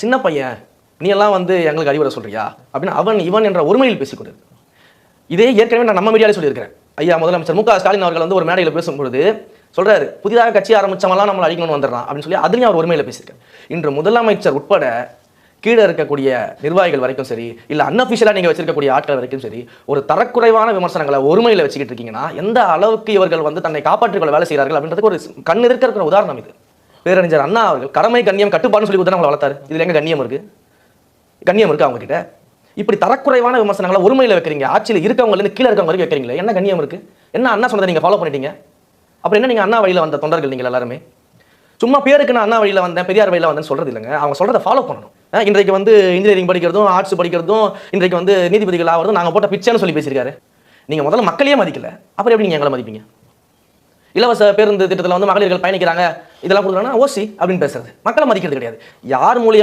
சின்ன பையன் நீ எல்லாம் வந்து எங்களுக்கு அறிவுரை சொல்றியா? அப்படின்னு அவன் இவன் என்ற ஒருமையில் பேசிக்கொண்டு இதே ஏற்கனவே நான் நம்ம மீடியாலே சொல்லியிருக்கிறேன். ஐயா முதலமைச்சர் மு க ஸ்டாலின் அவர்கள் வந்து ஒரு மேடையில் பேசும்பொழுது சொல்றாரு புதிதாக கட்சி ஆரம்பிச்சவங்களாம் நம்மளை அழிக்கணும்னு வந்துடுறான் அப்படின்னு சொல்லி அதுலயும் அவர் ஒருமையில் பேசியிருக்காரு. இன்று முதலமைச்சர் உட்பட கீழே இருக்கக்கூடிய நிர்வாகிகள் வரைக்கும் சரி இல்லை அன்அஃபிஷியலாக நீங்கள் வச்சிருக்கக்கூடிய ஆட்கள் வரைக்கும் சரி ஒரு தரக்குறைவான விமர்சனங்களை ஒருமையில் வச்சுக்கிட்டு இருக்கீங்கன்னா எந்த அளவுக்கு இவர்கள் வந்து தன்னை காப்பாற்றிக்கொள்ள வேலை செய்கிறார்கள் அப்படின்றதுக்கு ஒரு கண் இருக்கிற உதாரணம் இது. பேரறிஞர் அண்ணா அவர்கள் கடமை கண்ணியம் கட்டுப்பாடுன்னு சொல்லி உதாரணம் வளர்த்தாரு. இதுல எங்க கண்ணியம் இருக்கு? கண்ணியம் இருக்கு அவங்க கிட்ட இப்படி தரக்குறைவான விமர்சனங்களை ஒருமையில் வைக்கிறீங்க. ஆட்சியில் இருக்கவங்க இருந்து கீழே இருக்கவங்க வரைக்கும் வைக்கிறீங்களே என்ன கண்ணியம் இருக்கு? என்ன அண்ணா சொன்னதை நீங்க ஃபாலோ பண்ணிட்டீங்க? அப்புறம் என்ன நீங்க அண்ணா வழியில வந்த தொண்டர்கள் நீங்கள் எல்லாருமே? சும்மா பேருக்கு நான் அண்ணா வழியில வந்தேன் பெரியார் வழியில வந்தேன்னு சொல்றது இல்லைங்க. அவங்க சொல்றதை ஃபாலோ பண்ணணும். இன்றைக்கு வந்து இன்ஜினியரிங் படிக்கிறதும் ஆர்ட்ஸ் படிக்கிறதும் இன்றைக்கு வந்து நீதிபதிகள் ஆகிறதும் நாங்கள் போட்ட பிச்சைன்னு சொல்லி பேசியிருக்காரு. நீங்கள் முதல்ல மக்களையே மதிக்கல. அப்புறம் எப்படி நீங்கள் எங்களை மதிப்பீங்க? இலவச பேருந்து திட்டத்தில் வந்து மகளிர்கள் பயணிக்கிறாங்க. இதெல்லாம் கொடுக்குறாங்கன்னா ஓசி அப்படின்னு பேசுறது. மக்களை மதிக்கிறது கிடையாது. யார் மூலியம்